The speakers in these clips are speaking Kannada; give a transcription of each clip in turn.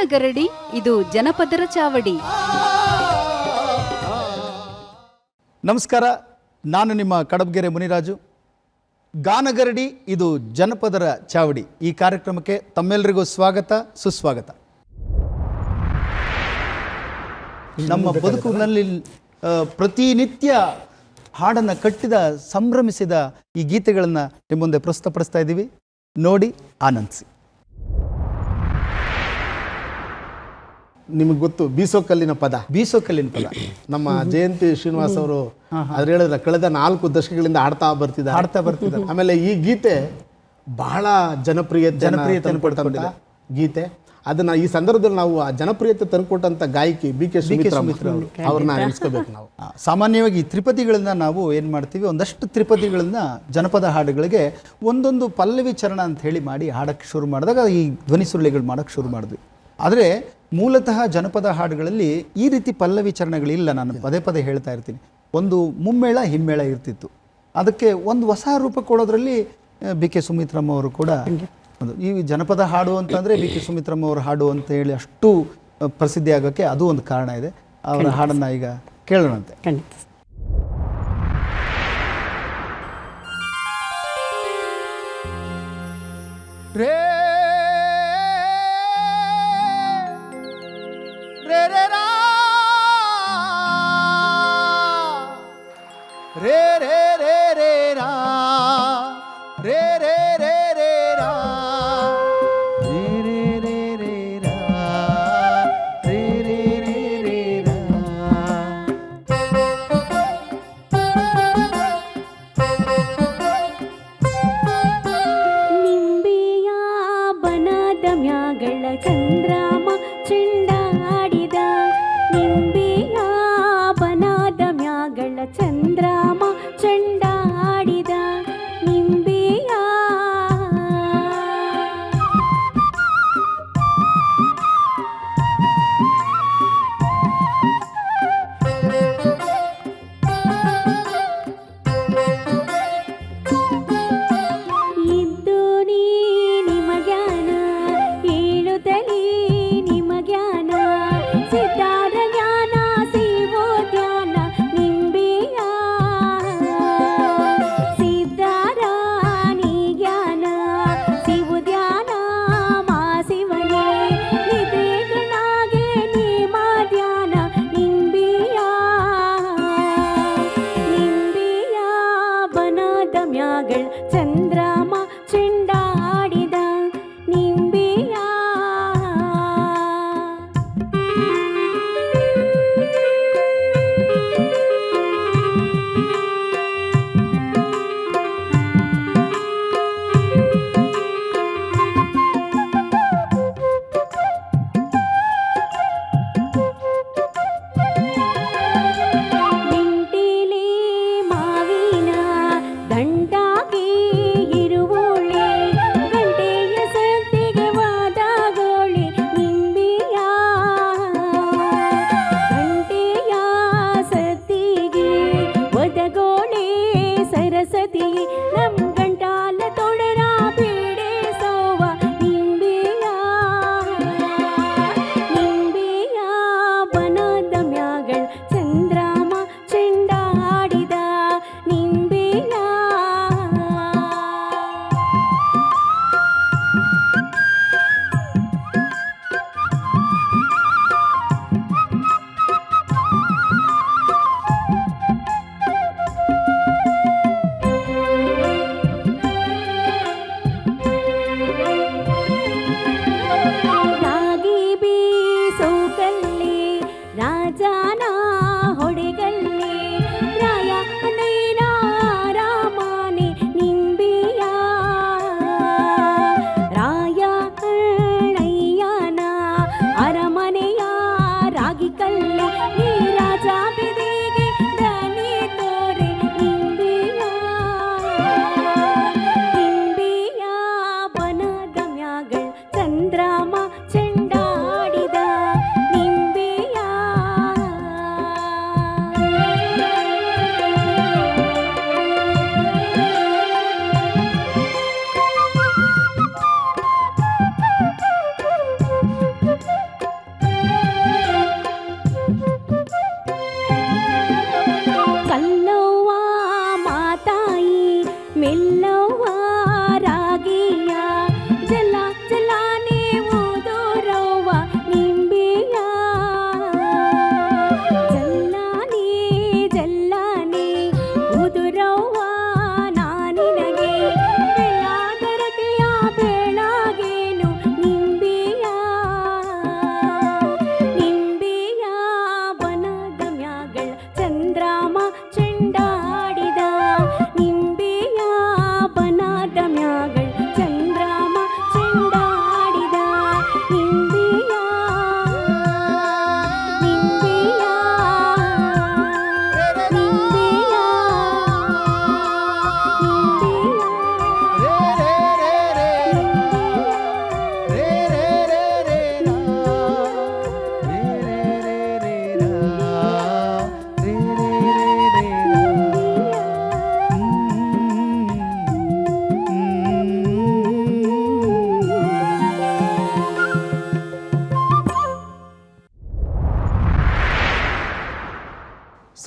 ಗಾನಗರಡಿ ಇದು ಜನಪದರ ಚಾವಡಿ. ನಮಸ್ಕಾರ, ನಾನು ನಿಮ್ಮ ಕಡಬಗೆರೆ ಮುನಿರಾಜು. ಗಾನಗರಡಿ, ಇದು ಜನಪದರ ಚಾವಡಿ. ಈ ಕಾರ್ಯಕ್ರಮಕ್ಕೆ ತಮ್ಮೆಲ್ಲರಿಗೂ ಸ್ವಾಗತ, ಸುಸ್ವಾಗತ. ನಮ್ಮ ಬದುಕಿನಲ್ಲಿ ಪ್ರತಿನಿತ್ಯ ಹಾಡನ್ನು ಕಟ್ಟಿದ, ಸಂಭ್ರಮಿಸಿದ ಈ ಗೀತೆಗಳನ್ನು ನಿಮ್ಮ ಮುಂದೆ ಪ್ರಸ್ತುತಪಡಿಸ್ತಾ ಇದ್ದೀವಿ. ನೋಡಿ, ಆನಂದಿಸಿ. ನಿಮಗೆ ಗೊತ್ತು ಬೀಸೋಕಲ್ಲಿನ ಪದ. ಬೀಸೋ ಕಲ್ಲಿನ ಪದ. ನಮ್ಮ ಜಯಂತಿ ಶ್ರೀನಿವಾಸ್ ಅವರು ಅದ್ರ ಹೇಳಿದ್ರೆ ಕಳೆದ ನಾಲ್ಕು ದಶಕಗಳಿಂದ ಆಡ್ತಾ ಬರ್ತಿದ್ದಾರೆ. ಆಡ್ತಾ ಬರ್ತಿದ್ದಾರೆ. ಆಮೇಲೆ ಈ ಗೀತೆ ಬಹಳ ಜನಪ್ರಿಯ ಜನಪ್ರಿಯತೆ ತಂದುಕೊಟ್ಟಂತ ಗೀತೆ. ಅದನ್ನ ಈ ಸಂದರ್ಭದಲ್ಲಿ ನಾವು ಆ ಜನಪ್ರಿಯತೆ ತಂದುಕೊಟ್ಟಂತ ಗಾಯಕಿ ಬಿ ಕೆ ಅವ್ರನ್ನ ನೆನೆಸ್ಕೋಬೇಕು ನಾವು. ಸಾಮಾನ್ಯವಾಗಿ ತ್ರಿಪದಿಗಳನ್ನ ನಾವು ಏನು ಮಾಡ್ತೀವಿ ಒಂದಷ್ಟು ತ್ರಿಪದಿಗಳನ್ನ ಜನಪದ ಹಾಡುಗಳಿಗೆ ಒಂದೊಂದು ಪಲ್ಲವಿ ಚರಣ ಅಂತ ಹೇಳಿ ಮಾಡಿ ಹಾಡಕ್ಕೆ ಶುರು ಮಾಡಿದಾಗ ಈ ಧ್ವನಿ ಸುರುಳಿಗಳು ಮಾಡೋಕ್ಕೆ ಶುರು ಮಾಡಿದ್ವಿ. ಆದರೆ ಮೂಲತಃ ಜನಪದ ಹಾಡುಗಳಲ್ಲಿ ಈ ರೀತಿ ಪಲ್ಲವಿ ಚರಣಗಳಿಲ್ಲ ನಾನು ಪದೇ ಪದೇ ಹೇಳ್ತಾ ಇರ್ತೀನಿ. ಒಂದು ಮುಮ್ಮೇಳ ಹಿಮ್ಮೇಳ ಇರ್ತಿತ್ತು. ಅದಕ್ಕೆ ಒಂದು ಹೊಸ ರೂಪ ಕೊಡೋದ್ರಲ್ಲಿ ಬಿ ಕೆ ಸುಮಿತ್ರಮ್ಮ ಅವರು ಕೂಡ ಒಂದು ಈ ಜನಪದ ಹಾಡು ಅಂತಂದರೆ ಬಿ ಕೆ ಸುಮಿತ್ರಮ್ಮ ಅವರ ಹಾಡು ಅಂತ ಹೇಳಿ ಅಷ್ಟು ಪ್ರಸಿದ್ಧಿ ಆಗೋಕ್ಕೆ ಅದು ಒಂದು ಕಾರಣ ಇದೆ. ಅವರ ಹಾಡನ್ನು ಈಗ ಕೇಳೋಣಂತೆ. ಖಂಡಿತ. ರೇ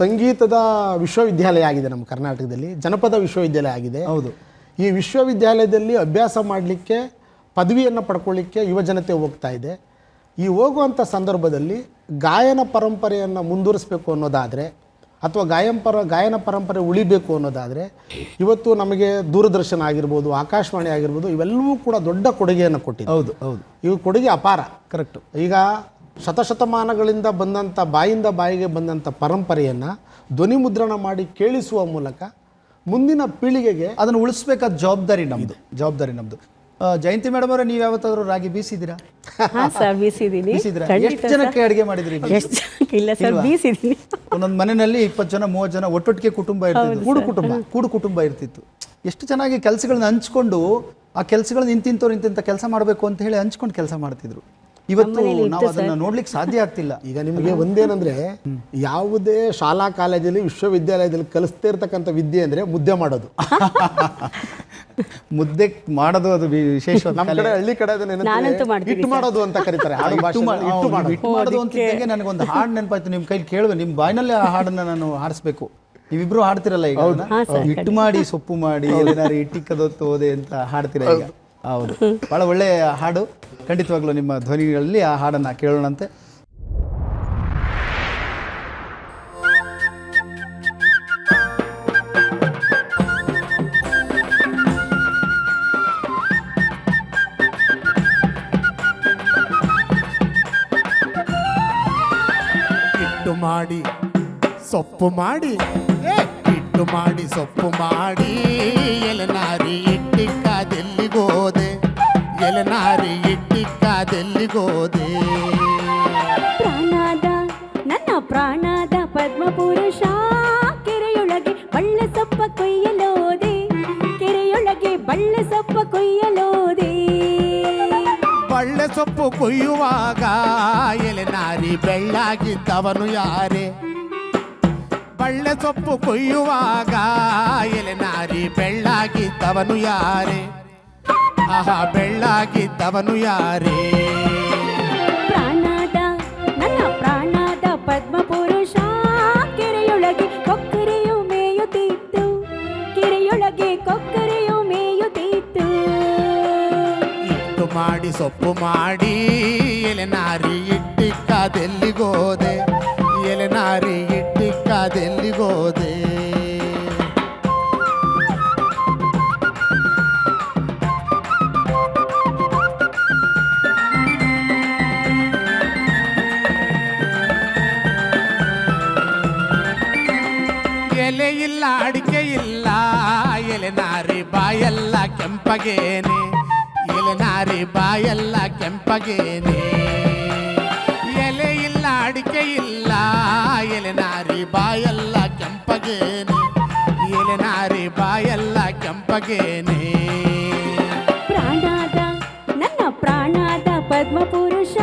ಸಂಗೀತದ ವಿಶ್ವವಿದ್ಯಾಲಯ ಆಗಿದೆ ನಮ್ಮ ಕರ್ನಾಟಕದಲ್ಲಿ ಜನಪದ ವಿಶ್ವವಿದ್ಯಾಲಯ ಆಗಿದೆ. ಹೌದು. ಈ ವಿಶ್ವವಿದ್ಯಾಲಯದಲ್ಲಿ ಅಭ್ಯಾಸ ಮಾಡಲಿಕ್ಕೆ ಪದವಿಯನ್ನು ಪಡ್ಕೊಳ್ಳಿಕ್ಕೆ ಯುವ ಜನತೆ ಹೋಗ್ತಾ ಇದೆ. ಈ ಹೋಗುವಂಥ ಸಂದರ್ಭದಲ್ಲಿ ಗಾಯನ ಪರಂಪರೆಯನ್ನು ಮುಂದುವರಿಸಬೇಕು ಅನ್ನೋದಾದರೆ ಅಥವಾ ಗಾಯನ ಪರ ಗಾಯನ ಪರಂಪರೆ ಉಳಿಬೇಕು ಅನ್ನೋದಾದರೆ ಇವತ್ತು ನಮಗೆ ದೂರದರ್ಶನ ಆಗಿರ್ಬೋದು ಆಕಾಶವಾಣಿ ಆಗಿರ್ಬೋದು ಇವೆಲ್ಲವೂ ಕೂಡ ದೊಡ್ಡ ಕೊಡುಗೆಯನ್ನು ಕೊಟ್ಟಿದೆ. ಹೌದು ಹೌದು. ಇವು ಕೊಡುಗೆ ಅಪಾರ. ಕರೆಕ್ಟು ಈಗ ಶತಶತಮಾನಗಳಿಂದ ಬಂದಂಥ ಬಾಯಿಂದ ಬಾಯಿಗೆ ಬಂದಂಥ ಪರಂಪರೆಯನ್ನು ಧ್ವನಿ ಮುದ್ರಣ ಮಾಡಿ ಕೇಳಿಸುವ ಮೂಲಕ ಮುಂದಿನ ಪೀಳಿಗೆಗೆ ಅದನ್ನು ಉಳಿಸ್ಬೇಕಾದ ಜವಾಬ್ದಾರಿ ನಮ್ಮದು ಜವಾಬ್ದಾರಿ ನಮ್ಮದು ಜಯಂತಿ ಮೇಡಮ್ ಅವರೇ ನೀವು ಯಾವತ್ತಾದ್ರೂ ರಾಗಿ ಬೀಸಿದ್ದೀರಾ? ಸರ್ ಬೀಸಿದ್ದೀನಿ. ಎಷ್ಟು ಜನಕ್ಕೆ ಅಡುಗೆ ಮಾಡಿದ್ರಿ? ಇಲ್ಲ ಸರ್ ಬೀಸಿದ್ದೀನಿ. ಒಂದೊಂದು ಮನೆಯಲ್ಲಿ ಇಪ್ಪತ್ತು ಜನ ಮೂವತ್ತು ಜನ ಒಟ್ಟೊಟ್ಟಿಗೆ ಕುಟುಂಬ ಇರ್ತಿತ್ತು. ಕೂಡು ಕುಟುಂಬ ಕೂಡು ಕುಟುಂಬ ಇರ್ತಿತ್ತು. ಎಷ್ಟು ಚೆನ್ನಾಗಿ ಕೆಲಸಗಳನ್ನ ಹಂಚ್ಕೊಂಡು ಆ ಕೆಲಸಗಳನ್ನ ಇಂತಿಂತವ್ರು ಇಂತಿಂತ ಕೆಲಸ ಮಾಡಬೇಕು ಅಂತ ಹೇಳಿ ಹಂಚ್ಕೊಂಡು ಕೆಲಸ ಮಾಡ್ತಿದ್ರು. ಇವತ್ತು ನಾವು ಅದನ್ನ ನೋಡ್ಲಿಕ್ಕೆ ಸಾಧ್ಯ ಆಗ್ತಿಲ್ಲ. ಈಗ ನಿಮಗೆ ಒಂದೇನಂದ್ರೆ ಯಾವುದೇ ಶಾಲಾ ಕಾಲೇಜಲ್ಲಿ ವಿಶ್ವವಿದ್ಯಾಲಯದಲ್ಲಿ ಕಲಿಸ್ತಾ ಇರ್ತಕ್ಕಂಥ ವಿದ್ಯೆ ಅಂದ್ರೆ ಮುದ್ದೆ ಮಾಡೋದು. ಮುದ್ದೆ ಮಾಡೋದು ಅದು ವಿಶೇಷ ವಿಶೇಷವಾದ ನಮ್ಮ ಕಡೆ ಹಳ್ಳಿ ಕಡೆ ಅದನ್ನ ಹಿಟ್ಟು ಮಾಡೋದು ಅಂತ ಕರೀತಾರೆ ಆಡು ಹಿಟ್ಟು ಮಾಡೋದು. ನನಗೊಂದು ಹಾಡು ನೆನಪಾಯ್ತು. ನಿಮ್ಮ ಕೈಲಿ ಕೇಳುವೆ ನಿಮ್ಮ ಬಾಯಿನಲ್ಲೇ ಆ ಹಾಡನ್ನ ನಾನು ಹಾಡಿಸ್ಬೇಕು. ನೀವಿಬ್ರು ಹಾಡ್ತಿರಲ್ಲ ಈಗ? ಹಿಟ್ಟು ಮಾಡಿ ಸೊಪ್ಪು ಮಾಡಿ ಏನಾರು ಇಟ್ಟಿಕ್ಕದೊತ್ತು ಹೋದೆ ಅಂತ ಹಾಡ್ತೀರಾ ಈಗ? ಹೌದು. ಬಹಳ ಒಳ್ಳೆ ಹಾಡು. ಖಂಡಿತವಾಗ್ಲೂ ನಿಮ್ಮ ಧ್ವನಿಗಳಲ್ಲಿ ಆ ಹಾಡನ್ನ ಕೇಳೋಣಂತೆ. ಮಾಡಿ, ಸೊಪ್ಪು ಮಾಡಿ. ಇಟ್ಟು ಮಾಡಿ, ಸೊಪ್ಪು ಮಾಡಿ. ಎಲೆನಾರಿ ಇಟ್ಟಿಕ್ಕಾದೆಲ್ಲಿಗೋದೆ ಎಲೆನಾರಿ ಇಟ್ಟಿಕ್ಕಾದೆಲ್ಲಿಗೋದೆ ಪ್ರಾಣದ ನನ್ನ ಪ್ರಾಣದ ಪದ್ಮಪುರುಷ ಕೆರೆಯೊಳಗೆ ಬಳ್ಳ ಸೊಪ್ಪ ಕೊಯ್ಯಲೋದೆ ಕೆರೆಯೊಳಗೆ ಬಳ್ಳ ಸೊಪ್ಪ ಕೊಯ್ಯಲೋದೆ. ಬಳ್ಳೆ ಸೊಪ್ಪು ಕೊಯ್ಯುವಾಗ ಎಲೆನಾರಿ ಬೆಳ್ಳಾಗಿದ್ದವನು ಯಾರೇ? ಬಳ್ಳೆ ಸೊಪ್ಪು ಕೊಯ್ಯುವಾಗ ಎಲೆನಾರಿ ಬೆಳ್ಳಾಗಿದ್ದವನು ಯಾರೇ? ಆಹಾ ಬೆಳ್ಳಾಗಿದ್ದವನು ಯಾರೇ? ಪ್ರಾಣದ ನನ್ನ ಪ್ರಾಣದ ಪದ್ಮಪುರುಷ ಕೆರೆಯೊಳಗೆ ಕೊಕ್ಕರೆಯು ಮೇಯುತ್ತಿತ್ತು. ಕೆರೆಯೊಳಗೆ ಕೊಕ್ಕರೆಯು ಮೇಯುತ್ತಿತ್ತು. ಇಟ್ಟು ಮಾಡಿ ಸೊಪ್ಪು ಮಾಡಿ ಎಲೆನಾರಿ ಇಟ್ಟಿಕ್ಕಾದೆಲ್ಲಿಗೋದೆ ಎಲೆನಾರಿ ಇಟ್ಟಿಕ್ಕಾದೆಲ್ಲಿಗೋದೆ ಇಲ್ಲ ಅಡಿಕೆ ಇಲ್ಲ ಎಲೆನಾರಿ ಬಾಯೆಲ್ಲ ಕೆಂಪಗೇನೆ ಎಲೆನಾರಿ ಬಾಯೆಲ್ಲ ಕೆಂಪಗೇನೆ ಎಲೆ ಇಲ್ಲ ಅಡಿಕೆ ಇಲ್ಲ ಎಲೆನಾರಿ ಬಾಯೆಲ್ಲ ಕೆಂಪಗೇನೆ ಎಲೆನಾರಿ ಬಾಯೆಲ್ಲ ಕೆಂಪಗೇನೆ ಪ್ರಾಣದ ನನ್ನ ಪ್ರಾಣದ ಪದ್ಮಪುರುಷ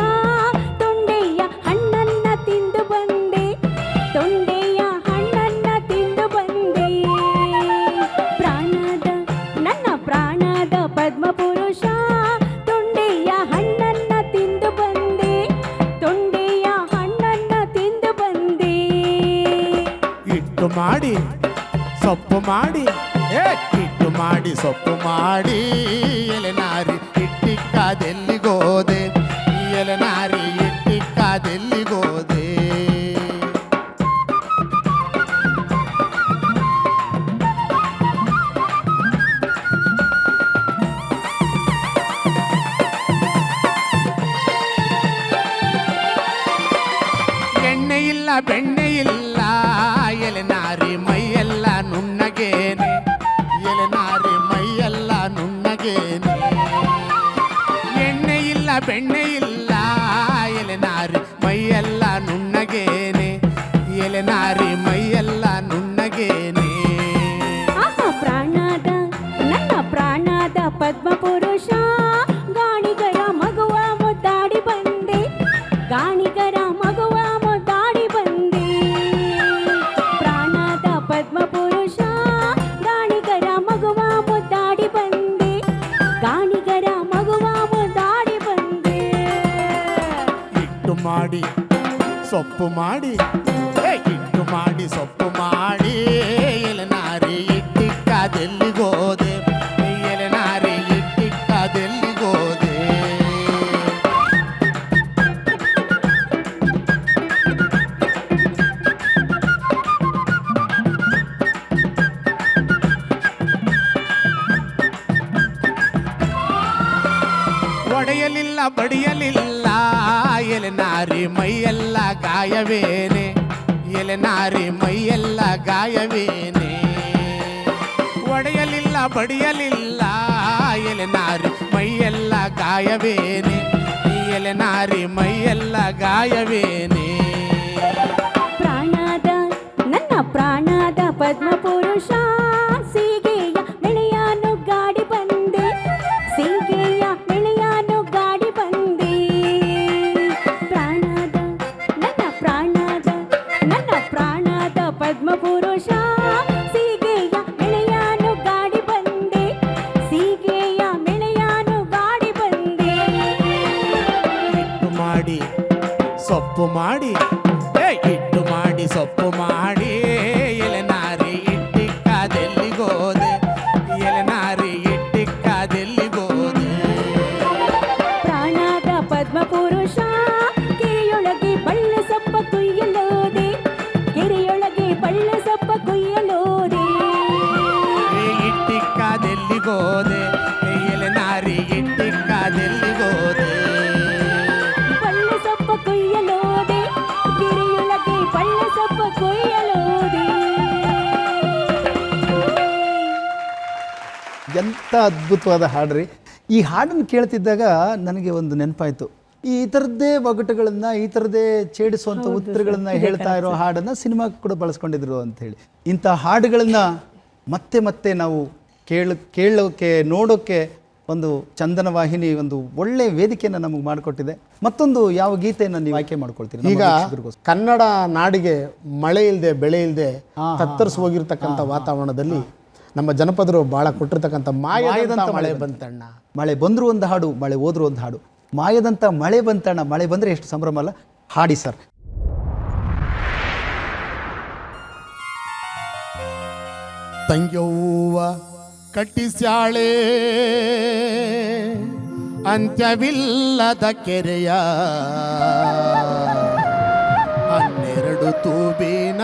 ಹಿಟ್ಟು ಮಾಡಿ ಸೊಪ್ಪು ಮಾಡಿ. ಏ ಹಿಟ್ಟು ಮಾಡಿ ಸೊಪ್ಪು ಮಾಡಿ. ಎಲೆನಾರಿ ಇಟ್ಟಿಕ್ಕಾದೆಲ್ಲಿಗೋದೆ? ಎಲೆನಾರಿ ಇಟ್ಟಿಕ್ಕಾದೆಲ್ಲಿಗೋದೆ? ಪದ್ಮಪುರುಷ ಗಾಣಿಗರ ಮಗುವ ಮುದ್ದಾಡಿ ಬಂದೆ. ಗಾಣಿಗರ ಮಗುವ ಮುದ್ದಾಡಿ ಬಂದೆ. ಪ್ರಾಣದ ಪದ್ಮಪುರುಷ ಗಾಣಿಗರ ಮಗುವ ಮುದ್ದಾಡಿ ಬಂದೆ. ಗಾಣಿಗರ ಮಗುವ ಮುದ್ದಾಡಿ ಬಂದೆ. ಹಿಟ್ಟು ಮಾಡಿ ಸೊಪ್ಪು ಮಾಡಿ. ಏ, ಹಿಟ್ಟು ಮಾಡಿ ಸೊಪ್ಪು ಗಾಯವೇನೆ? ಎಲೆನಾರಿ ಮೈಯೆಲ್ಲ ಗಾಯವೇನೆ? ಒಡೆಯಲಿಲ್ಲ, ಬಡಿಯಲಿಲ್ಲ ಎಲೆನಾರಿ ಮೈಯೆಲ್ಲ ಗಾಯವೇನೆ? ಎಲೆನಾರಿ ಮೈಯೆಲ್ಲ ಗಾಯವೇನೆ? ಪ್ರಾಣದ, ನನ್ನ ಪ್ರಾಣದ ಪದ್ಮಪುರುಷ. ಸೀಗೆಯ ಎಂಥ ಅದ್ಭುತವಾದ ಹಾಡ್ರಿ ಈ ಹಾಡನ್ನು ಕೇಳ್ತಿದ್ದಾಗ ನನಗೆ ಒಂದು ನೆನಪಾಯಿತು. ಈ ಥರದ್ದೇ ಒಗಟುಗಳನ್ನು ಈ ಥರದ್ದೇ ಛೇಡಿಸುವಂಥ ಉತ್ತರಗಳನ್ನು ಹೇಳ್ತಾ ಇರೋ ಹಾಡನ್ನು ಸಿನಿಮಾಕ್ಕೆ ಕೂಡ ಬಳಸ್ಕೊಂಡಿದ್ರು ಅಂತ ಹೇಳಿ. ಇಂಥ ಹಾಡುಗಳನ್ನು ಮತ್ತೆ ಮತ್ತೆ ನಾವು ಕೇಳ ಕೇಳೋಕ್ಕೆ ನೋಡೋಕ್ಕೆ ಒಂದು ಚಂದನ ವಾಹಿನಿ ಒಂದು ಒಳ್ಳೆ ವೇದಿಕೆಯನ್ನು ನಮಗೆ ಮಾಡಿಕೊಟ್ಟಿದೆ. ಮತ್ತೊಂದು ಯಾವ ಗೀತೆಯನ್ನು ನೀವು ಆಯ್ಕೆ ಮಾಡ್ಕೊಳ್ತೀರಿ? ಈಗ ಕನ್ನಡ ನಾಡಿಗೆ ಮಳೆ ಇಲ್ಲದೆ ಬೆಳೆ ಇಲ್ಲದೆ ಕತ್ತರಿಸಿ ಹೋಗಿರ್ತಕ್ಕಂಥ ವಾತಾವರಣದಲ್ಲಿ ನಮ್ಮ ಜನಪದರು ಭಾಳ ಕೊಟ್ಟಿರ್ತಕ್ಕಂಥ ಮಾಯದಂತ ಮಳೆ ಬಂತಣ್ಣ. ಮಳೆ ಬಂದರೂ ಒಂದು ಹಾಡು ಮಳೆ ಹೋದ್ರು ಒಂದು ಹಾಡು. ಮಾಯದಂಥ ಮಳೆ ಬಂತಣ್ಣ. ಮಳೆ ಬಂದರೆ ಎಷ್ಟು ಸಂಭ್ರಮ ಅಲ್ಲ? ಹಾಡಿ ಸರ್. ತಂಗ್ಯವ್ವ ಕಟ್ಟಿಸ್ಯಾಳೆ. ಅಂತ್ಯವಿಲ್ಲದ ಕೆರೆಯ ಹನ್ನೆರಡು ತೂಬಿನ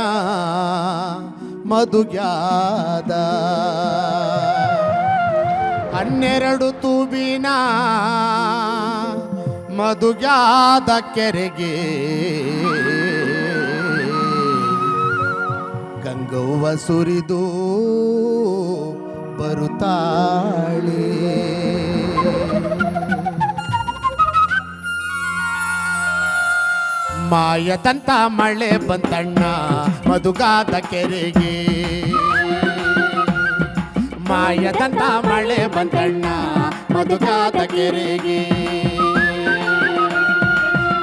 ಮಧುಗ್ಯಾದ. ಹನ್ನೆರಡು ತೂಬಿನ ಮಧುಗ್ಯಾದ ಕೆರೆಗೆ ಗಂಗವ್ವ ಸುರಿದು ಬರುತ್ತಾಳೆ. ಮಾಯದಂತ ಮಳೆ ಬಂತಣ್ಣ ಮಧುಗಾದ ಕೆರೆಗೆ ಮಾಯದಂತ ಮಳೆ ಬಂದಣ್ಣ ಮಧುಕಾತ ಕೆರೆಗೆ.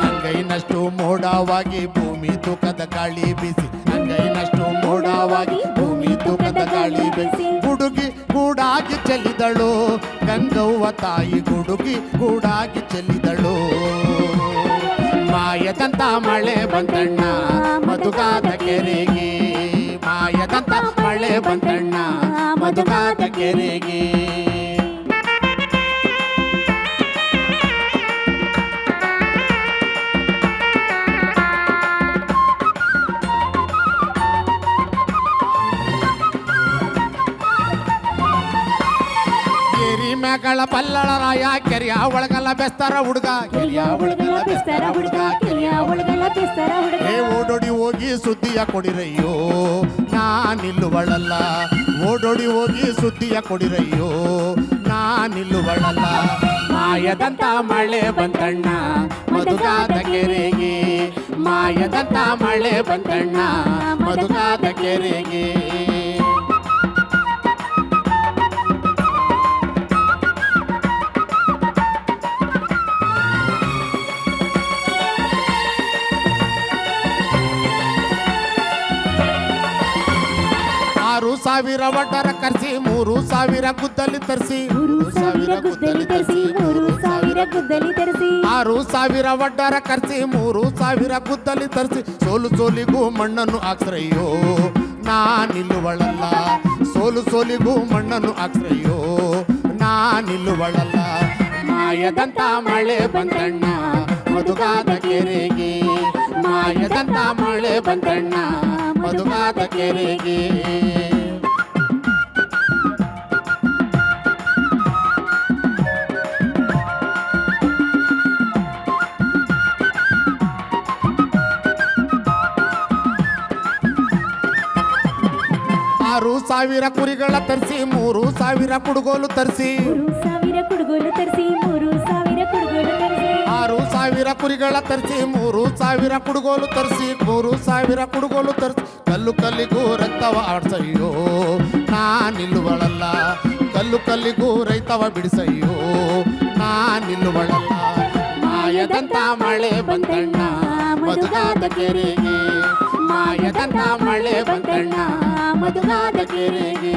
ಅಂಗೈನಷ್ಟು ಮೋಡವಾಗಿ ಭೂಮಿ ತೂಕದ ಗಾಳಿ ಬೀಸಿ, ಅಂಗೈನಷ್ಟು ಮೋಡವಾಗಿ ಭೂಮಿ ತೂಕದ ಗಾಳಿ ಬಿಸಿ, ಗುಡುಗಿ ಗೂಡಾಗಿ ಚೆಲ್ಲಿದಳು ಗಂಗವ್ವ ತಾಯಿ ಗುಡುಗಿ ಗೂಡಾಗಿ ಚೆಲ್ಲಿದಳು. ಮಾಯದಂತ ಮಳೆ ಬಂದಣ್ಣ ಮಧುಕಾತ ಕೆರೆಗೆ. ಮಾಯದಂತ ಮಳೆ ಬಂದಣ್ಣ ಮಧುಗಾದ ಕೆರೆಗೆ ಕೆರಿ ಮ್ಯಾಗಳ ಪಲ್ಲಳ ರಾಯ ಕೆರಿಯ ಒಳಗಲ್ಲ ಬೆಸ್ತಾರ ಹುಡುಗ ಕೆರಿಯ ಒಳಗಲ್ಲ ಬೆಸ್ತಾರ ಹುಡುಗ ಕೆರಿಯ ಒಳಗಲ್ಲ ಬೆಸ್ತರ ಹುಡುಗ ಏ ಓಡೋಡಿ ಹೋಗಿ ಸುದ್ದಿಯ ಕೊಡಿರಯ್ಯೋ ನಾನಿಲ್ಲುವಳಲ್ಲ ಓಡೋಡಿ ಹೋಗಿ ಸುದ್ದಿಯ ಕೊಡಿರಯ್ಯೋ ನಾನಿಲ್ಲುವಳಲ್ಲ ಮಾಯದಂತ ಮಳೆ ಬಂತಣ್ಣ, ಮಧುಗಾದ ಕೆರೆಗೆ. ಮಾಯದಂತ ಮಳೆ ಬಂತಣ್ಣ, ಮಧುಗಾದ ಕೆರೆಗೆ. ಸಾವಿರ ಒಡ್ಡರ ಕರೆಸಿ ಮೂರು ಸಾವಿರ ಗುದ್ದಲಿ ತರಿಸಿ. ಮೂರು ಸಾವಿರ ಗುದ್ದಲಿ ತರಿಸಿ ಮೂರು ಸಾವಿರ ಗುದ್ದಲಿ ತರಿಸಿ. ಆರು ಸಾವಿರ ಒಡ್ಡರ ಕರೆಸಿ ಮೂರು ಸಾವಿರ ಗುದ್ದಲಿ ತರಿಸಿ. ಸೋಲು ಸೋಲಿಗೂ ಮಣ್ಣನ್ನು ಹಾಕ್ಸ್ರಯ್ಯೋ ನಾ ನಿಲ್ಲುವಳಲ್ಲ. ಸೋಲು ಸೋಲಿಗೂ ಮಣ್ಣನ್ನು ಹಾಕ್ಸ್ರಯ್ಯೋ ನಾ ನಿಲ್ಲುವಳಲ್ಲ. ಮಾಯದಂತ ಮಳೆ ಬಂದಣ್ಣ ಮಧುಗಾದ ಕೆರೆಗೆ. ಮಾಯದಂತ ಮಳೆ ಬಂದಣ್ಣ ಮಧುಗಾದ ಕೆರೆಗೆ. ಸಾವಿರ ಕುರಿಗಳ ತರಿಸಿ ಮೂರು ಸಾವಿರ ಕುಡುಗೋಲು ತರಿಸಿ. ಮೂರು ಸಾವಿರ ಕುಡುಗೋಲು ತರಿಸಿ ಮೂರು ಸಾವಿರ ಕುಡುಗೋಲು ತರಿಸಿ. ಆರು ಸಾವಿರ ಕುರಿಗಳ ತರಿಸಿ ಮೂರು ಸಾವಿರ ಕುಡುಗೋಲು ತರಿಸಿ ಮೂರು ಸಾವಿರ ಕುಡುಗೋಲು ತರಿಸಿ. ಕಲ್ಲು ಕಲ್ಲಿಗೂ ರಕ್ತವ ಆಡ್ಸಯ್ಯೋ ನಾ ನಿಲ್ಲುವಳಲ್ಲ. ಕಲ್ಲು ಕಲ್ಲಿಗೂ ರೈತವ ಬಿಡಿಸಯ್ಯೋ ನಾ ನಿಲ್ಲುವಳಲ್ಲ. ಮಾಯದಂತ ಮಳೆ ಬಂದಣ್ಣ ಮಧುಗಾದ ಕೆರೆಗೆ. ಮಾಯದಂತ ಮಳೆ ಬಂದಣ್ಣ. ಮಧುಗಾದ ಕೆರೆಗೆ.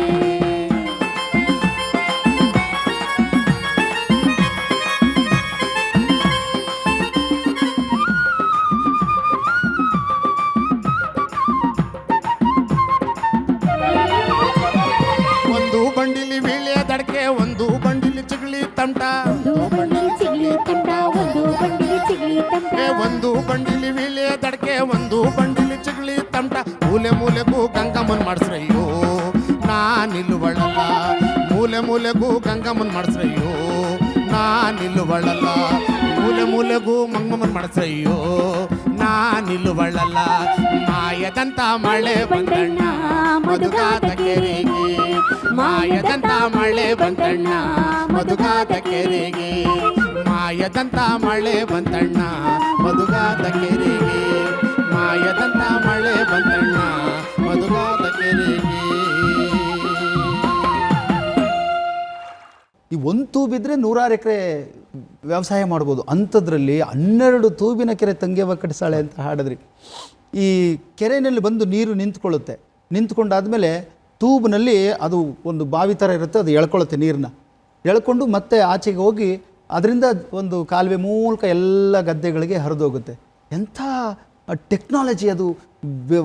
ಒಂದು ಬಂಡಿಲಿ ಬೀಳಿಯ ದಡಕೆ ಒಂದು ಬಂಡಿಲಿ ಚಿಗಳಿ ತಂಟ. ಒಂದು ಬಂಡಿಲಿ ಚಿಗ್ಲಿ ತಂಟ ಒಂದು ಬಂಡಿಲಿ ಚಿಗ್ಲಿ ತಂಡ ಒಂದು ಬಂಡಿಲಿ ಬೀಳಿಯ ದಡಕೆ ಒಂದು ಬಂಡಿಲಿ ತಮಟ ಮೂಲೆ ಮೂಲೆಗೂ ಗಂಗಮ್ಮನ್ ಮಾಡಿಸ್ರಯ್ಯೋ. ನಾ ನಿಲ್ಲುವಳಲ್ಲ, ಮೂಲೆ ಮೂಲೆಗೂ ಗಂಗಮ್ಮನ್ ಮಾಡಿಸ್ರಯ್ಯೋ. ನಾ ನಿಲ್ಲುವಳಲ್ಲ, ಮೂಲೆ ಮೂಲೆಗೂ ಮಂಗಮ್ಮನ್ ಮಾಡಿಸ್ರಯ್ಯೋ. ನಾ ನಿಲ್ಲುವಳಲ್ಲ, ಮಾಯದಂತ ಮಳೆ ಬಂದಣ್ಣ ಮಧುಗಾದ ಕೆರೆಗೆ. ಮಾಯದಂತ ಮಳೆ ಬಂದಣ್ಣ ಮಧುಗಾದ ಕೆರೆಗೆ. ಮಾಯದಂತ ಮಳೆ ಬಂದಣ್ಣ ಮಧುಗಾದ ಕೆರೆಗೆ. ಮಾಯದಂತ ಮಳೆ ಬಂದಣ್ಣ, ಮಧುವಾದ ಕೆರೆಗೆ ಈ ಒಂದು ತೂಬಿದ್ರೆ ನೂರಾರು ಎಕರೆ ವ್ಯವಸಾಯ ಮಾಡ್ಬೋದು. ಅಂಥದ್ರಲ್ಲಿ ಹನ್ನೆರಡು ತೂಬಿನ ಕೆರೆ ತಂಗೇವ ಕಟ್ಟಿಸಾಳೆ ಅಂತ ಹಾಡಿದ್ರಿ. ಈ ಕೆರೆಯಲ್ಲಿ ಬಂದು ನೀರು ನಿಂತ್ಕೊಳ್ಳುತ್ತೆ. ನಿಂತ್ಕೊಂಡಾದ್ಮೇಲೆ ತೂಬಿನಲ್ಲಿ ಅದು ಒಂದು ಬಾವಿ ಥರ ಇರುತ್ತೆ, ಅದು ಎಳ್ಕೊಳ್ಳುತ್ತೆ ನೀರನ್ನ ಎಳ್ಕೊಂಡು ಮತ್ತೆ ಆಚೆಗೆ ಹೋಗಿ, ಅದರಿಂದ ಒಂದು ಕಾಲುವೆ ಮೂಲಕ ಎಲ್ಲ ಗದ್ದೆಗಳಿಗೆ ಹರಿದೋಗುತ್ತೆ. ಎಂಥ ಟೆಕ್ನಾಲಜಿ ಅದು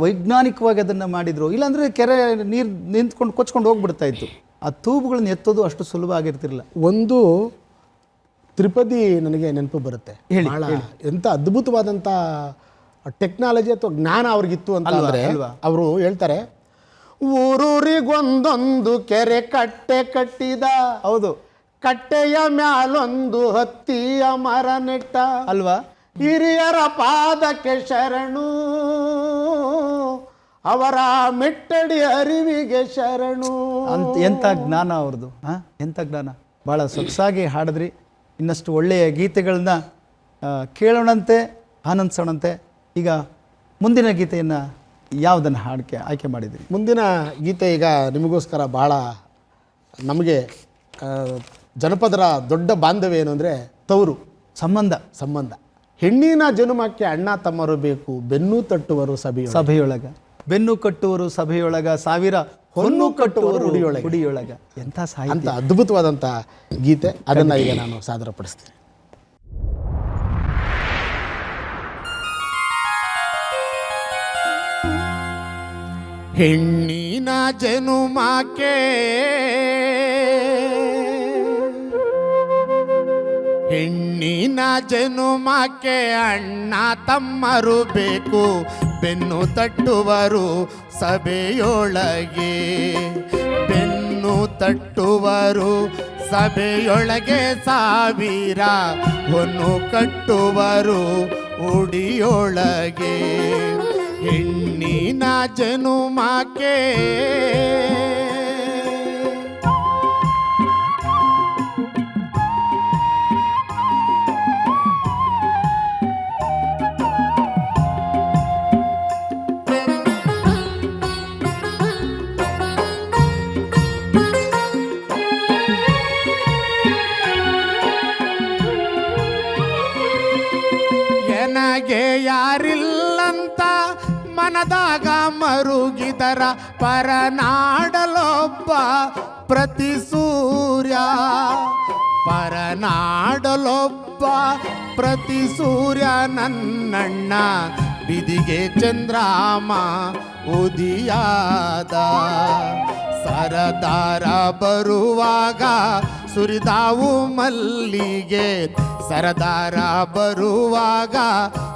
ವೈಜ್ಞಾನಿಕವಾಗಿ ಅದನ್ನು ಮಾಡಿದರು. ಇಲ್ಲಾಂದರೆ ಕೆರೆ ನೀರು ನಿಂತ್ಕೊಂಡು ಕೊಚ್ಕೊಂಡು ಹೋಗ್ಬಿಡ್ತಾ ಇತ್ತು. ಆ ತೂಬುಗಳನ್ನ ಎತ್ತೋದು ಅಷ್ಟು ಸುಲಭ ಆಗಿರ್ತಿರಲಿಲ್ಲ. ಒಂದು ತ್ರಿಪದಿ ನನಗೆ ನೆನಪು ಬರುತ್ತೆ. ಹೇಳಿ, ಬಹಳ ಎಂತ ಅದ್ಭುತವಾದಂಥ ಟೆಕ್ನಾಲಜಿ ಅಥವಾ ಜ್ಞಾನ ಅವ್ರಿಗಿತ್ತು ಅಂತ ಅಲ್ವಾ? ಅವರು ಹೇಳ್ತಾರೆ ಊರೂರಿಗೊಂದೊಂದು ಕೆರೆ ಕಟ್ಟೆ ಕಟ್ಟಿದ ಹೌದು. ಕಟ್ಟೆಯ ಮ್ಯಾಲೊಂದು ಹತ್ತಿಯ ಮರ ನೆಟ್ಟ ಅಲ್ವಾ? ಹಿರಿಯರ ಪಾದಕ್ಕೆ ಶರಣು ಅವರ ಮೆಟ್ಟಡಿ ಅರಿವಿಗೆ ಶರಣು. ಅಂತ ಎಂಥ ಜ್ಞಾನ ಅವ್ರದ್ದು ಹಾಂ? ಎಂಥ ಜ್ಞಾನ? ಭಾಳ ಸೊಗಸಾಗಿ ಹಾಡಿದ್ರಿ. ಇನ್ನಷ್ಟು ಒಳ್ಳೆಯ ಗೀತೆಗಳನ್ನ ಕೇಳೋಣಂತೆ ಆನಂದಿಸೋಣಂತೆ. ಈಗ ಮುಂದಿನ ಗೀತೆಯನ್ನು ಯಾವುದನ್ನು ಹಾಡಿಕೆ ಆಯ್ಕೆ ಮಾಡಿದ್ರಿ? ಮುಂದಿನ ಗೀತೆ ಈಗ ನಿಮಗೋಸ್ಕರ ಭಾಳ ನಮಗೆ ಜನಪದರ ದೊಡ್ಡ ಬಾಂಧವ್ಯ ಏನು ಅಂದರೆ ತವರು. ಸಂಬಂಧ. ಸಂಬಂಧ. ಹೆಣ್ಣಿನ ಜನುಮಕ್ಕೆ ಅಣ್ಣ ತಮ್ಮರು ಬೇಕು ಬೆನ್ನು ತಟ್ಟುವರು ಸಭೆಯ ಸಭೆಯೊಳಗ. ಬೆನ್ನು ಕಟ್ಟುವರು ಸಭೆಯೊಳಗ ಸಾವಿರ ಹೊನ್ನು ಕಟ್ಟುವರು ಹುಡಿಯೊಳಗ. ಹುಡಿಯೊಳಗ. ಎಂಥ ಸಾಹಿತ್ಯ. ಅಂತ ಅದ್ಭುತವಾದಂತಹ ಗೀತೆ. ಅದನ್ನ ಈಗ ನಾನು ಸಾದರಪಡಿಸ್ತೀನಿ. ಹೆಣ್ಣಿನ ಜನುಮಾಕೆ ಹೆಣ್ಣಿನ ಜನುಮಕ್ಕೆ ಅಣ್ಣ ತಮ್ಮರು ಬೇಕು. ಬೆನ್ನು ತಟ್ಟುವರು ಸಭೆಯೊಳಗೆ. ಬೆನ್ನು ತಟ್ಟುವರು ಸಭೆಯೊಳಗೆ ಸಾವಿರ. ಹೊನ್ನು ಕಟ್ಟುವರು ಉಡಿಯೊಳಗೆ. ಹೆಣ್ಣಿನ ಜನುಮಾಕೆ ಮನದಾಗ ಮರುಗಿದರ ಪರನಾಡಲೊಬ್ಬ ಪ್ರತಿ ಸೂರ್ಯ. ಪರನಾಡಲೊಬ್ಬ ಪ್ರತಿ ಸೂರ್ಯ ನನ್ನಣ್ಣ ಬಿದಿಗೆ ಚಂದ್ರಾಮ ಉದಿಯಾದ. ಸರದಾರ ಬರುವಾಗ ಸುರಿದಾವು ಮಲ್ಲಿಗೆ. ಸರದಾರ ಬರುವಾಗ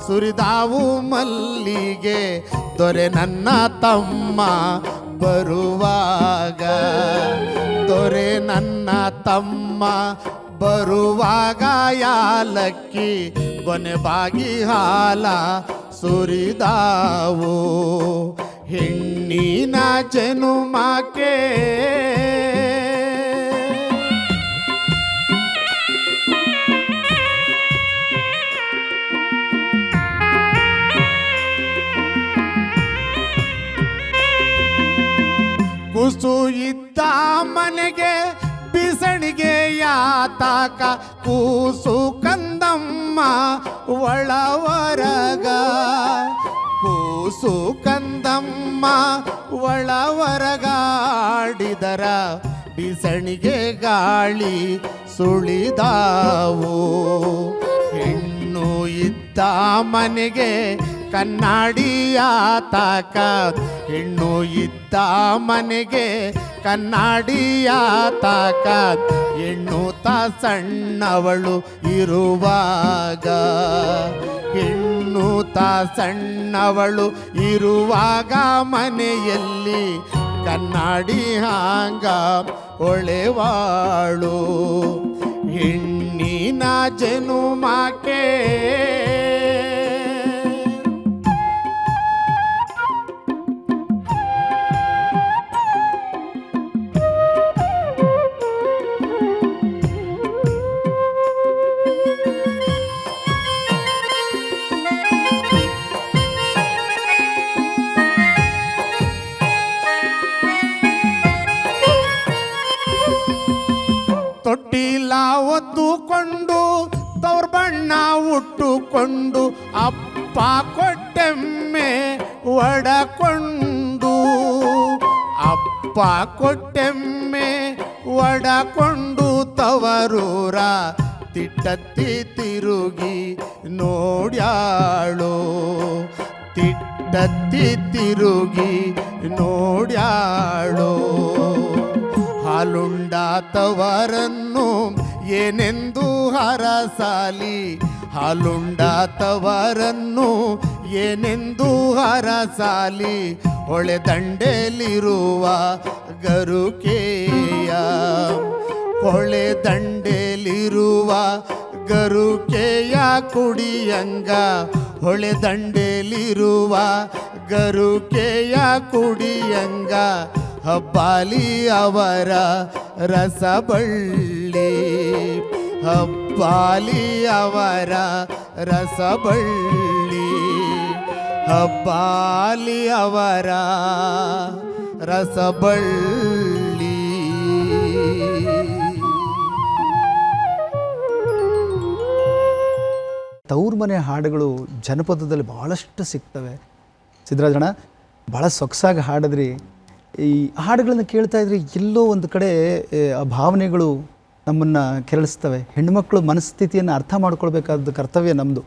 ಸುರಿದಾವು ಮಲ್ಲಿಗೆ. ದೊರೆ ನನ್ನ ತಮ್ಮ ಬರುವಾಗ. ದೊರೆ ನನ್ನ ತಮ್ಮ ಬರುವಾಗ ಯಾಲಕ್ಕಿ ಕೊನೆ ಬಾಗಿ ಹಾಲ ಸುರಿದಾವು. ಹೆಣ್ಣಿನ ಜನುಮಕ್ಕೆ ಕುಸು ಇದ್ದ ಮನೆಗೆ ಬಿಸಣಿಗೆ ಯಾತಾಕ ಕೂಸು ಕಂದಮ್ಮ ಒಳವರಗ. ಕೂಸು ಕಂದಮ್ಮ ಒಳವರಗಾಡಿದರ ಬಿಸಣಿಗೆ ಗಾಳಿ ಸುಳಿದಾವು. ಹೆಣ್ಣು ಇದ್ದ ಮನೆಗೆ ಕನ್ನಡಿಯ ತಾಕ ಹೆಣ್ಣು ಇದ್ದ ಮನೆಗೆ ಕನ್ನಡಿಯ ತಾಕ ಹೆಣ್ಣು ತ ಸಣ್ಣವಳು ಇರುವಾಗ. ಹೆಣ್ಣು ತ ಸಣ್ಣವಳು ಇರುವಾಗ ಮನೆಯಲ್ಲಿ ಕನ್ನಡಿ ಹಾಂಗ ಒಳೆವಾಳು ಹೆಣ್ಣಿನ ಜನುಮಕ್ಕೆ ಕೊಟ್ಟೆಮ್ಮೆ ಒಡಕೊಂಡು ತವರೂರ ತಿಟ್ಟತ್ತಿ ತಿರುಗಿ ನೋಡ್ಯಾಳು. ತಿಟ್ಟತ್ತಿ ತಿರುಗಿ ನೋಡ್ಯಾಳು. ಹಾಲುಂಡಾತವರನ್ನು ಏನೆಂದು ಹರಸಾಲಿ? ಹಾಲುಂಡಾತವರನ್ನು ಏನೆಂದು ಹರಸಾಲಿ? ಹೊಳೆ ದಂಡೆಲಿರುವ ಗರುಕೆಯ ಹೊಳೆ ದಂಡೆಲಿರುವ ಗರುಕೆಯ ಕುಡಿಯಂಗ, ಹೊಳೆ ದಂಡೆಲಿರುವ ಗರುಕೆಯ ಕುಡಿಯಂಗ, ಹಬ್ಬಾಲಿ ಅವರ ರಸಬಳ್ಳಿ, ಹಬ್ಬಾಲಿ ಅವರ ರಸಬಳ್ಳಿ, ಹಬ್ಬಾಲಿ ಅವರ ರಸಬಳ್ಳಿ. ತವ್ರ ಮನೆ ಹಾಡುಗಳು ಜನಪದದಲ್ಲಿ ಭಾಳಷ್ಟು ಸಿಗ್ತವೆ. ಸಿದ್ದರಾಜಣ್ಣ ಭಾಳ ಸೊಗಸಾಗಿ ಹಾಡಿದ್ರಿ. ಈ ಹಾಡುಗಳನ್ನು ಕೇಳ್ತಾ ಇದ್ರೆ ಎಲ್ಲೋ ಒಂದು ಕಡೆ ಆ ಭಾವನೆಗಳು ನಮ್ಮನ್ನು ಕೆರಳಿಸ್ತವೆ. ಹೆಣ್ಮಕ್ಳು ಮನಸ್ಥಿತಿಯನ್ನು ಅರ್ಥ ಮಾಡ್ಕೊಳ್ಬೇಕಾದ ಕರ್ತವ್ಯ ನಮ್ಮದು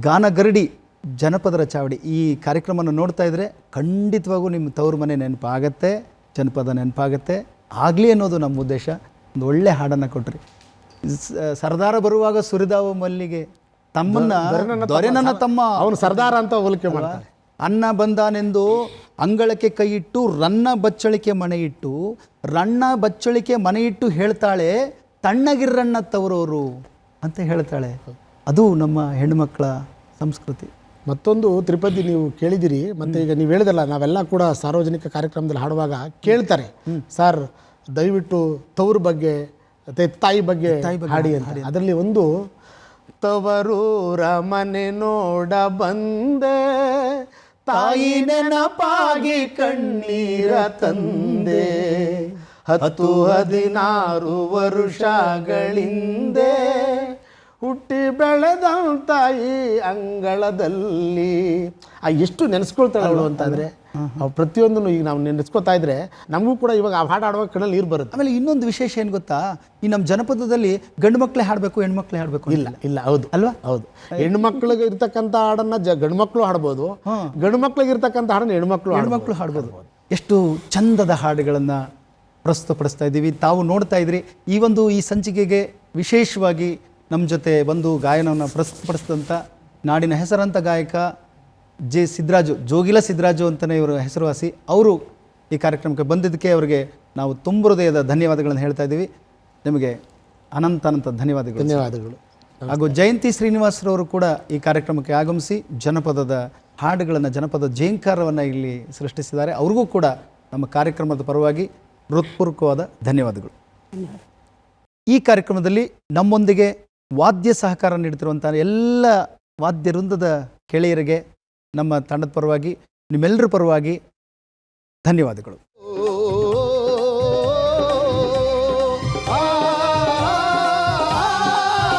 ಗಾನಗರಡಿ ಜನಪದರ ಚಾವಡಿ. ಈ ಕಾರ್ಯಕ್ರಮವನ್ನು ನೋಡ್ತಾ ಇದ್ರೆ ಖಂಡಿತವಾಗೂ ನಿಮ್ಮ ತವ್ರ ಮನೆ ನೆನಪಾಗತ್ತೆ ಜನಪದ ನೆನಪಾಗತ್ತೆ. ಆಗಲಿ ಅನ್ನೋದು ನಮ್ಮ ಉದ್ದೇಶ. ಒಂದು ಒಳ್ಳೆ ಹಾಡನ್ನು ಕೊಟ್ರಿ. ಸರ್ದಾರ ಬರುವಾಗ ಸುರಿದಾವ ಮಲ್ಲಿಗೆ ತಮ್ಮನ್ನ ದೊರೆನನ್ನ ತಮ್ಮ ಅವನು ಸರ್ದಾರ ಅಂತ ಹೋಲಿಕೆ ಮಾಡ್ತಾರೆ ಅನ್ನ ಬಂದಾನೆಂದು ಅಂಗಳಕ್ಕೆ ಕೈಯಿಟ್ಟು ರನ್ನ ಬಚ್ಚಳಿಕೆ ಮನೆ ಇಟ್ಟು ರಣ್ಣ ಬಚ್ಚಳಿಕೆ ಮನೆ ಇಟ್ಟು ಹೇಳ್ತಾಳೆ ತಣ್ಣಗಿರ್ರಣ್ಣ ತವರೋರು ಅಂತ ಹೇಳ್ತಾಳೆ. ಅದು ನಮ್ಮ ಹೆಣ್ಮಕ್ಳ ಸಂಸ್ಕೃತಿ. ಮತ್ತೊಂದು ತ್ರಿಪದಿ ನೀವು ಕೇಳಿದಿರಿ ಮತ್ತೆ ಈಗ ನೀವು ಹೇಳಿದಲ್ಲ ನಾವೆಲ್ಲ ಕೂಡ ಸಾರ್ವಜನಿಕ ಕಾರ್ಯಕ್ರಮದಲ್ಲಿ ಹಾಡುವಾಗ ಕೇಳ್ತಾರೆ. ಸರ್ ದಯವಿಟ್ಟು ತವ್ರ ಬಗ್ಗೆ ಮತ್ತೆ ತಾಯಿ ಬಗ್ಗೆ ಹಾಡಿ ಅಂತ. ಅದರಲ್ಲಿ ಒಂದು ತವರೂರ ಮನೆ ನೋಡ ಬಂದೆ ತಾಯಿ ನೆನಪಾಗಿ ಕಣ್ಣೀರ ತಂದೆ ಹತ್ತು ಹದಿನಾರು ವರುಷಗಳಿಂದೆ ಹುಟ್ಟಿ ಬೆಳೆದ ಈ ಅಂಗಳದಲ್ಲಿ. ಆ ಎಷ್ಟು ನೆನೆಸ್ಕೊಳ್ತಾಳೆ ಅವಳು ಅಂತಂದರೆ ಪ್ರತಿಯೊಂದನ್ನು ಈಗ ನಾವು ನೆನೆಸ್ಕೊತಾ ಇದ್ರೆ ನಮಗೂ ಕೂಡ ಇವಾಗ ಆ ಹಾಡು ಆಡುವಾಗ ಕಣ್ಣಲ್ಲಿ ನೀರು ಬರುತ್ತೆ. ಆಮೇಲೆ ಇನ್ನೊಂದು ವಿಶೇಷ ಏನು ಗೊತ್ತಾ? ಈ ನಮ್ಮ ಜನಪದದಲ್ಲಿ ಗಂಡು ಮಕ್ಕಳೇ ಹಾಡಬೇಕು ಹೆಣ್ಮಕ್ಳೇ ಹಾಡಬೇಕು ಇಲ್ಲ ಇಲ್ಲ ಹೌದು ಅಲ್ವಾ? ಹೌದು. ಹೆಣ್ಮಕ್ಳಿಗೆ ಇರ್ತಕ್ಕಂಥ ಹಾಡನ್ನ ಜ ಗಂಡು ಮಕ್ಕಳು ಹಾಡ್ಬೋದು. ಗಂಡು ಮಕ್ಳಿಗೆ ಇರ್ತಕ್ಕಂಥ ಹಾಡನ್ನ ಹೆಣ್ಮಕ್ಳು ಹೆಣ್ಮಕ್ಳು ಹಾಡ್ಬೋದು. ಎಷ್ಟು ಚಂದದ ಹಾಡುಗಳನ್ನು ಪ್ರಸ್ತುತಪಡಿಸ್ತಾ ಇದ್ದೀವಿ ತಾವು ನೋಡ್ತಾ ಇದ್ರಿ. ಈ ಒಂದು ಈ ಸಂಚಿಕೆಗೆ ವಿಶೇಷವಾಗಿ ನಮ್ಮ ಜೊತೆ ಬಂದು ಗಾಯನವನ್ನು ಪ್ರಸ್ತುತಪಡಿಸಿದಂಥ ನಾಡಿನ ಹೆಸರಂತ ಗಾಯಕ ಜೆ ಸಿದ್ದರಾಜು ಜೋಗಿಲ ಸಿದ್ದರಾಜು ಅಂತಲೇ ಇವರು ಹೆಸರುವಾಸಿ. ಅವರು ಈ ಕಾರ್ಯಕ್ರಮಕ್ಕೆ ಬಂದಿದ್ದಕ್ಕೆ ಅವರಿಗೆ ನಾವು ತುಂಬ ಹೃದಯದ ಧನ್ಯವಾದಗಳನ್ನು ಹೇಳ್ತಾ ಇದ್ದೀವಿ. ನಿಮಗೆ ಅನಂತ ಅನಂತ ಧನ್ಯವಾದಗಳು. ಧನ್ಯವಾದಗಳು. ಹಾಗೂ ಜಯಂತಿ ಶ್ರೀನಿವಾಸರವರು ಕೂಡ ಈ ಕಾರ್ಯಕ್ರಮಕ್ಕೆ ಆಗಮಿಸಿ ಜನಪದದ ಹಾಡುಗಳನ್ನು ಜನಪದ ಜೇಂಕಾರವನ್ನು ಇಲ್ಲಿ ಸೃಷ್ಟಿಸಿದ್ದಾರೆ. ಅವ್ರಿಗೂ ಕೂಡ ನಮ್ಮ ಕಾರ್ಯಕ್ರಮದ ಪರವಾಗಿ ಹೃತ್ಪೂರ್ವಕವಾದ ಧನ್ಯವಾದಗಳು. ಈ ಕಾರ್ಯಕ್ರಮದಲ್ಲಿ ನಮ್ಮೊಂದಿಗೆ ವಾದ್ಯ ಸಹಕಾರ ನೀಡ್ತಿರುವಂಥ ಎಲ್ಲ ವಾದ್ಯ ವೃಂದದ ಗೆಳೆಯರಿಗೆ ನಮ್ಮ ತಂಡದ ಪರವಾಗಿ ನಿಮ್ಮೆಲ್ಲರ ಪರವಾಗಿ ಧನ್ಯವಾದಗಳು.